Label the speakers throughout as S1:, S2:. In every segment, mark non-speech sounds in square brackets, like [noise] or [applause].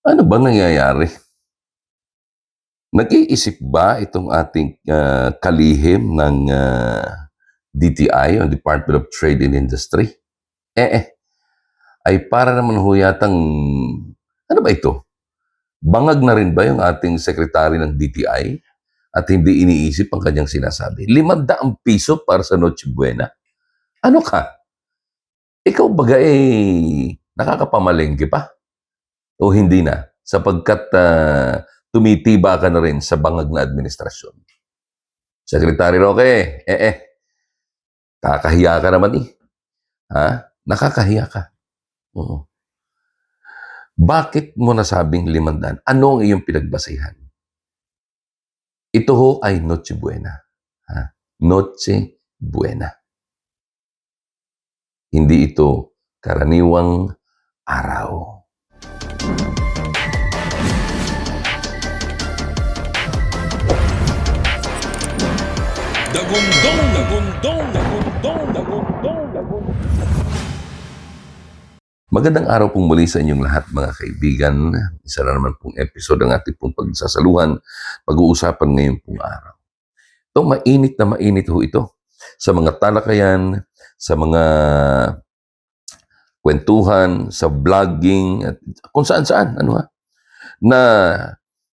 S1: Ano ba nangyayari? Nag-iisip ba itong ating ah, kalihim ng ah, DTI o Department of Trade and Industry? Eh eh, ay para naman ho yatang, ano ba ito? Bangag na rin ba yung ating sekretary ng DTI at hindi iniisip ang kanyang sinasabi? Limandaang piso para sa Noche Buena? Ano ka? Ikaw baga eh, nakakapamalengke pa? O hindi na? Sapagkat ah, tumitiba ka na rin sa bangag na administrasyon. Secretary Roque, eh eh, kakahiya ka naman eh. Ha? Nakakahiya ka. Oo. Bakit mo nasabing limandaan? Ano ang iyong pinagbasihan? Ito ho ay Noche Buena. Ha? Noche Buena. Hindi ito karaniwang araw.
S2: Dagundong, dagundong, dagundong, dagundong, dagundong.
S1: Magandang araw pong muli sa inyong lahat mga kaibigan. Isa na naman pong episode ng ating pong pagsasaluhan, pag-uusapan ngayon pong araw. Ito, mainit na mainit ho ito. Sa mga talakayan, sa mga kwentuhan, sa vlogging, at kung saan-saan, ano ha, na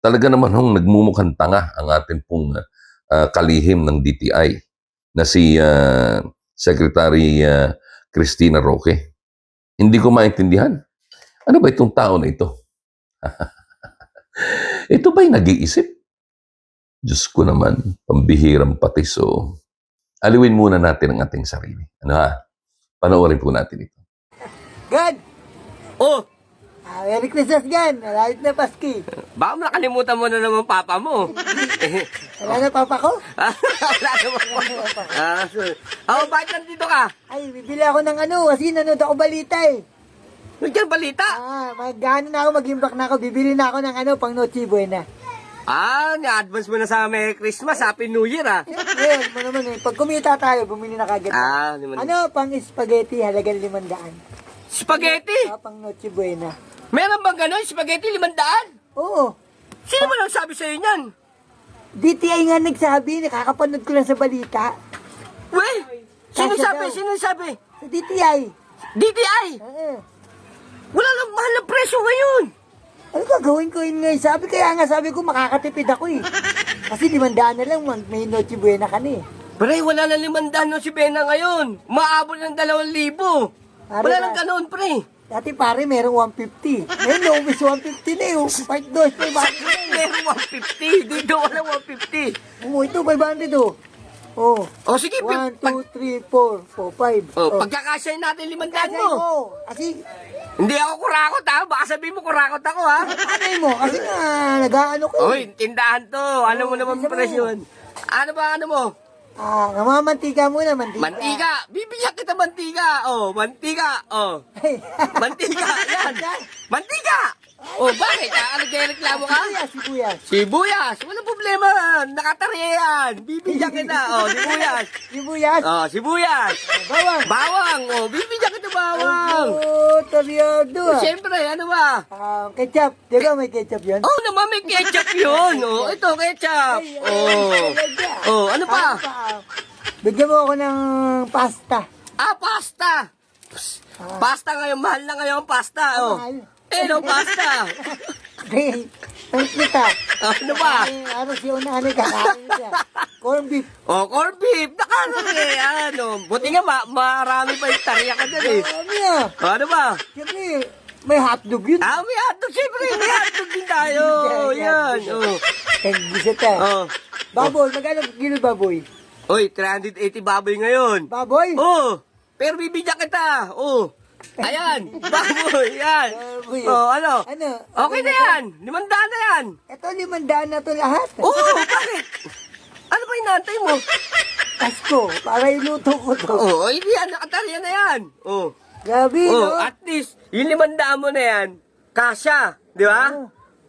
S1: talaga naman hong nagmumukhang tanga ang ating pong ah, kalihim ng DTI na si ah, Secretary ah, Christina Roque. Hindi ko maintindihan. Ano ba itong tao na ito? [laughs] ito ba'y nag-iisip? Diyos ko naman, pambihirang pati. So, aliwin muna natin ang ating sarili. Ano ha? Panoorin po natin ito.
S3: Gan!
S2: Oh,
S3: Ah, Merry Christmas, Gan! Malapit na Paski.
S2: baka nakalimutan mo na naman papa mo. [laughs]
S3: Wala na papa ko? [laughs]
S2: Wala naman. Ah, so, oh, bakit nandito ka?
S3: Ay, bibili ako ng ano, kasi nanood ako balita eh.
S2: Nandiyan balita.
S3: Ah, mag-ano na ako, mag-imbak na ako, bibili na ako ng ano, pang Noche Buena.
S2: Ah, ni-advance mo na sa Merry Christmas. Happy New Year, ah.
S3: Siyempre, mo naman eh. Pag kumita tayo, bumili na kagad.
S2: Ah, naman.
S3: Ano, pang spaghetti, halagang limandaan.
S2: Spaghetti?
S3: Ah, pang Noche Buena.
S2: Meron bang gano'n? Spaghetti limandaan?
S3: Oo.
S2: Sino ba nang sabi sa'yo niyan?
S3: DTI nga nagsabi, nakakapanood ko lang sa balita.
S2: Well, sino
S3: Kasya
S2: sabi?
S3: daw.
S2: Sino sabi?
S3: Sa DTI.
S2: DTI.
S3: Oo.
S2: Wala lang mahal na presyo ngayon.
S3: Ano gagawin ko yun ngayon? Sabi kaya nga sabi ko makakatipid ako eh. Kasi limandaan na lang, mag- may Noche Buena ka na eh.
S2: Pre, wala na limandaan ng si Bena ngayon. Maabot ng dalawang libo.
S3: Pare,
S2: Wala
S3: na-
S2: nang ganoon, pre.
S3: Dati pare, merong 150. Ngayon, naubos 150 na eh. Part dos, 500 na eh.
S2: Meron 150. Dito wala 150.
S3: Oo, ito, 500 oh. Oh.
S2: O sige,
S3: 1,
S2: pag,
S3: 2, 3, 4, 4, 5.
S2: oh, pagkakasyahin natin limandaan
S3: Kasi
S2: mo.
S3: ko, kasi,
S2: Hindi ako kurakot ha. Baka sabihin mo kurakot ako ha.
S3: panay mo, kasi nga, nag-ano ko. eh.
S2: Oy, tindahan to. Alam mo
S3: Oh,
S2: naman
S3: sabi mo.
S2: presyo yun. Ano ba ano mo?
S3: Ah, namamantika muna, mantika.
S2: Mantika. Bibigyan kita mantika. Oh, mantika. Oh. Mantika. [laughs] Yan. Mantika. Oh, bakit? Ah, ano kaya reklamo ka?
S3: sibuyas, sibuyas.
S2: Sibuyas. Walang problema. Nakatariya yan. Bibigyan kita. Oh, sibuyas.
S3: Sibuyas,
S2: Oh, sibuyas.
S3: bawang.
S2: Bawang. Oh, bibigyan kita bawang.
S3: Oh, taryado ah.
S2: Siyempre, ano ba?
S3: Ah, ketchup. Di ba may ketchup yun?
S2: Oh, naman may ketchup yun. Oh, ito ketchup.
S3: Ay,
S2: Oh. Oh, ano pa?
S3: Bigyan mo ako ng pasta.
S2: Ah, pasta. Psst, Pasta ngayon, mahal na ngayon ang pasta. Oh.
S3: Mahal.
S2: Eh, no, pasta.
S3: Okay. Thank kita.
S2: ano ba?
S3: Ano si unahan ay kakain siya. Corn beef.
S2: Oh, corned beef. Nakarami, ano. Buti nga, ma marami pa yung tariya ka dyan eh.
S3: Ano yan?
S2: Oh, ano ba?
S3: Siyempre, may hotdog yun.
S2: Ah, may hotdog. Siyempre, may hotdog din tayo. [laughs] Yan. Oh.
S3: Thank you sa
S2: Oh.
S3: Baboy, magkano kilo baboy?
S2: Oy, 380 baboy ngayon.
S3: Baboy?
S2: Oh, pero bibigyan kita. Oh. Ayan, baboy, yan.
S3: Baboy.
S2: Oh, ano?
S3: Ano?
S2: Okay na yan. Limandaan na yan.
S3: Ito, limandaan na to lahat.
S2: Oo, oh, bakit? Ano ba inaantay mo?
S3: Pasko, para iluto ko to.
S2: Oo, oh, hindi yan. Nakatarya na yan. Oo. Oh.
S3: Grabe,
S2: Oh,
S3: no?
S2: at least, yung limandaan mo na yan, kasya. Di ba?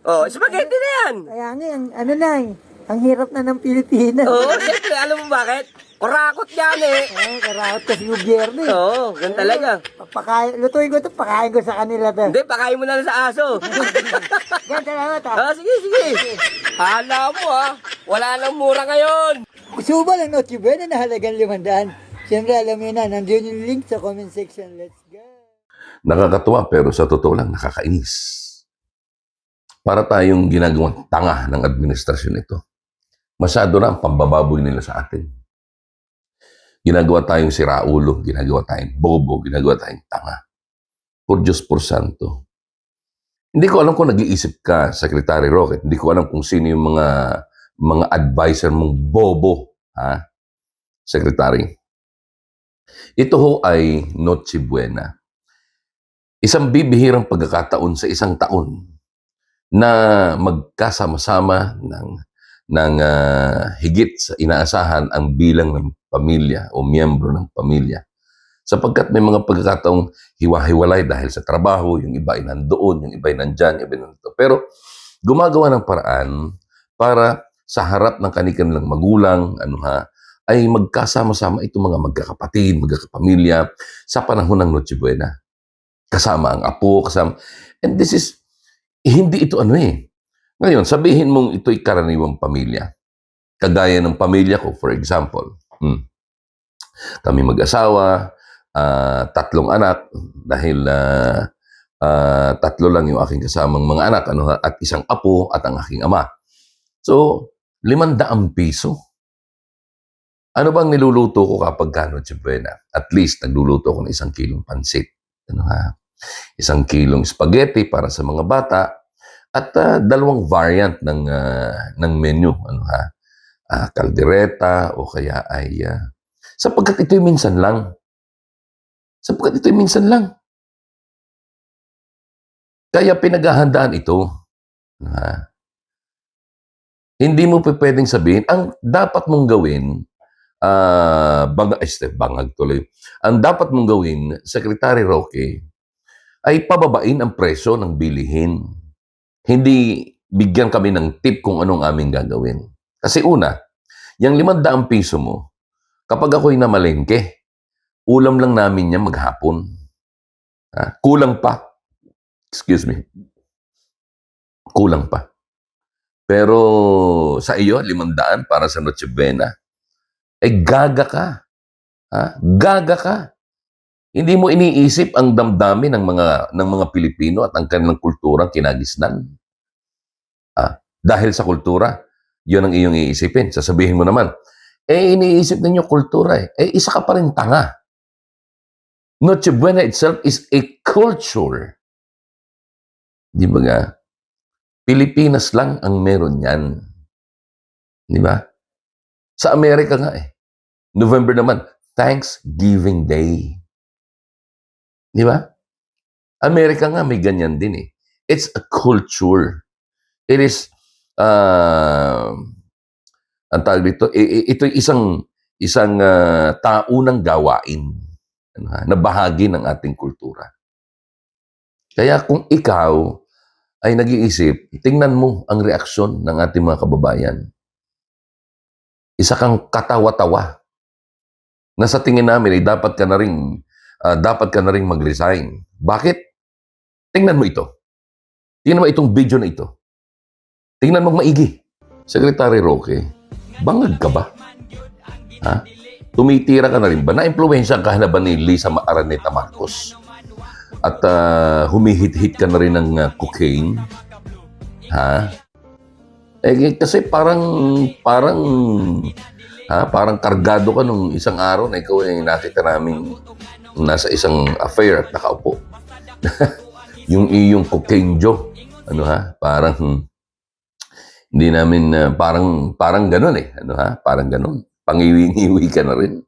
S2: Oh, spaghetti na yan.
S3: Kaya nga, ang, ano na eh, ang hirap na ng Pilipinas.
S2: Oo, oh, siyempre, alam mo bakit? Kurakot yan eh. [laughs]
S3: Eh, karakot kasi gobyerno eh.
S2: Oo, ganun talaga.
S3: Pakain, lutuin ko to, pakain ko sa kanila to.
S2: Hindi, pakain mo na lang sa aso. [laughs]
S3: Ganun talaga ta.
S2: ah, sige, sige. Hala mo ha. Wala nang mura ngayon.
S3: Gusto mo ba ng Noche Buena na halagang limandaan? Siyempre, alam mo na, nandiyon yung link sa comment section. Let's go!
S1: Nakakatuwa pero sa totoo lang nakakainis. Para tayong ginagawang tanga ng administrasyon ito. Masyado na ang pambababoy nila sa atin. Ginagawa tayong siraulo, ginagawa tayong bobo, ginagawa tayong tanga. Por Diyos por Santo. Hindi ko alam kung nag-iisip ka, Secretary Rocket. Hindi ko alam kung sino yung mga mga advisor mong bobo, ha? Secretary. Ito ho ay Noche Buena isang bibihirang pagkakataon sa isang taon na magkasama-sama ng ng ah, higit sa inaasahan ang bilang ng pamilya o miyembro ng pamilya. Sapagkat may mga pagkakataong hiwa-hiwalay dahil sa trabaho, yung iba ay nandoon, yung iba ay nandyan, yung iba ay nandito. Pero gumagawa ng paraan para sa harap ng kanilang magulang, ano ha, ay magkasama-sama itong mga magkakapatid, magkakapamilya sa panahon ng Noche Buena kasama ang apo, kasama. And this is, hindi ito ano eh. Ngayon, sabihin mong ito'y karaniwang pamilya. Kagaya ng pamilya ko, for example. Hmm. Kami mag-asawa, ah, tatlong anak, dahil ah, ah, tatlo lang yung aking kasamang mga anak, ano, at isang apo at ang aking ama. So, limandaang piso. Ano bang niluluto ko kapag kano Buena? At least, nagluluto ko ng isang kilong pansit. Ano ha? isang kilong spaghetti para sa mga bata at ah, dalawang variant ng ah, ng menu ano ha? Ah, kaldereta o kaya ay ah, sapagkat ito'y minsan lang. Sapagkat ito'y minsan lang. Kaya pinaghahandaan ito ha? Hindi mo pa pwedeng sabihin ang dapat mong gawin ah bang este bangag tuloy. Ang dapat mong gawin Secretary Roque ay pababain ang presyo ng bilihin. Hindi bigyan kami ng tip kung anong aming gagawin. Kasi una, yung limandaang piso mo, kapag ako'y namalengke, ulam lang namin yan maghapon. Ha? Kulang pa. Excuse me. Kulang pa. Pero sa iyo, limandaan para sa Noche Buena, eh gaga ka. Ha? Gaga ka. Hindi mo iniisip ang damdamin ng mga ng mga Pilipino at ang kanilang kulturang kinagisnan. Ah, dahil sa kultura, 'yun ang iyong iisipin. Sasabihin mo naman, eh iniisip ninyo kultura eh. Eh isa ka pa rin tanga. Noche Buena itself is a culture. Di ba nga? Pilipinas lang ang meron yan. Di ba? Sa Amerika nga eh. November naman, Thanksgiving Day. Di ba? Amerika nga may ganyan din eh. It's a culture. It is, uh, ang tawag dito, ito isang, isang ah, taunang gawain ano na bahagi ng ating kultura. Kaya kung ikaw ay nag-iisip, tingnan mo ang reaksyon ng ating mga kababayan. Isa kang katawa-tawa na sa tingin namin ay dapat ka na rin ah, dapat ka na rin mag-resign. Bakit? Tingnan mo ito. Tingnan mo itong video na ito. Tingnan mo maigi. Secretary Roque, bangag ka ba? Ha? Tumitira ka na rin ba? Na-impluensya ka na ba ni Lisa Araneta Marcos? At ah, humihit-hit ka na rin ng ah, cocaine? Ha? Eh, kasi parang, parang, ha, parang kargado ka nung isang araw na ikaw ay nakita namin nasa isang affair at nakaupo. [laughs] yung iyong cocaine Joe, ano ha, parang hmm, hindi namin uh, parang parang ganoon eh, ano ha, parang ganoon. Pangiwi-ngiwi ka na rin.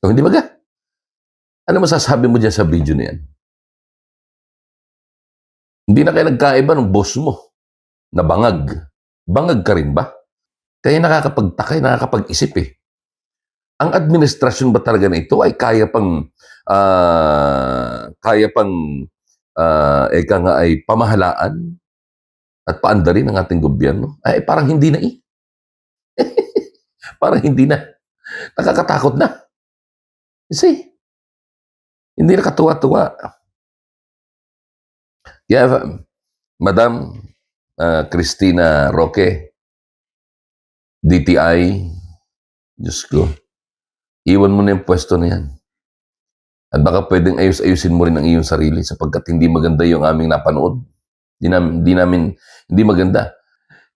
S1: So, hindi ba? Ano masasabi mo diyan sa video na yan? Hindi na kayo nagkaiba ng boss mo na bangag. Ka rin ba? Kaya nakakapagtaka, nakakapag-isip eh ang administrasyon ba talaga na ito ay kaya pang ah, kaya pang uh, eka nga ay pamahalaan at paandarin ng ating gobyerno? Ay parang hindi na eh. [laughs] parang hindi na. Nakakatakot na. See? Hindi nakatuwa-tuwa. Kaya, Madam ah, Christina Roque, DTI, Diyos ko, iwan mo na yung pwesto na yan. At baka pwedeng ayus-ayusin mo rin ang iyong sarili sapagkat hindi maganda yung aming napanood. Hindi namin, hindi namin, hindi maganda.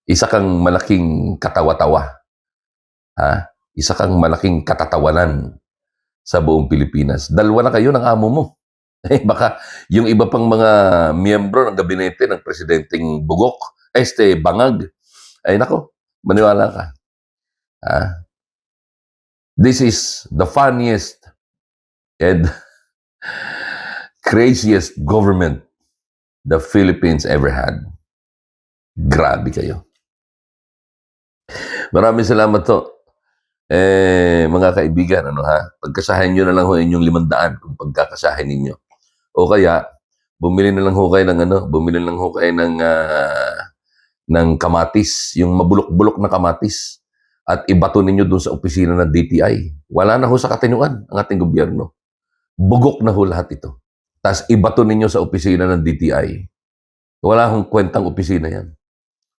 S1: Isa kang malaking katawa-tawa. Ha? Isa kang malaking katatawanan sa buong Pilipinas. Dalawa na kayo ng amo mo. [laughs] Eh, baka yung iba pang mga miyembro ng gabinete ng presidenteng Bugok, este, Bangag, ay nako, maniwala ka. Ha? This is the funniest and craziest government the Philippines ever had. Grabe kayo. Maraming salamat to. Eh, mga kaibigan, ano ha? Pagkasahin nyo na lang ho inyong limandaan kung pagkakasahin ninyo. O kaya, bumili na lang ho kayo ng ano, bumili na lang ho kayo ng, ah, ng kamatis, yung mabulok-bulok na kamatis. At ibato ninyo doon sa opisina ng DTI. Wala na ho sa katinuan ang ating gobyerno. Bugok na ho lahat ito. Tapos ibato ninyo sa opisina ng DTI. Wala hong kwentang opisina yan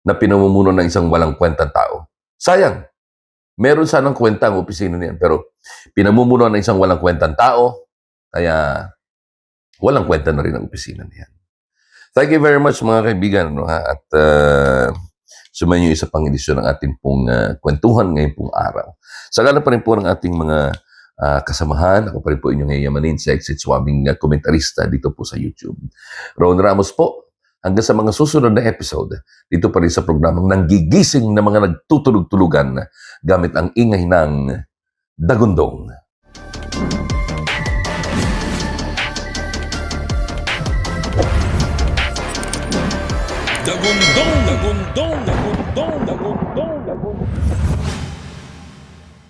S1: na pinamumuno ng isang walang kwentang tao. Sayang. Meron sanang kwenta ang opisina niyan, pero pinamumuno ng isang walang kwentang tao, kaya walang kwenta na rin ang opisina niyan. Thank you very much mga kaibigan. No, ha? At uh, sumayin niyo isa pang edisyon ng ating pong ah, kwentuhan ngayon pong araw. Sagana pa rin po ng ating mga ah, kasamahan. Ako pa rin po inyong yayamanin sa Exit Swamming uh, komentarista dito po sa YouTube. Ron Ramos po, hanggang sa mga susunod na episode, dito pa rin sa programang nanggigising na mga nagtutulog-tulugan gamit ang ingay ng Dagundong.
S4: Dagundong, dagundong,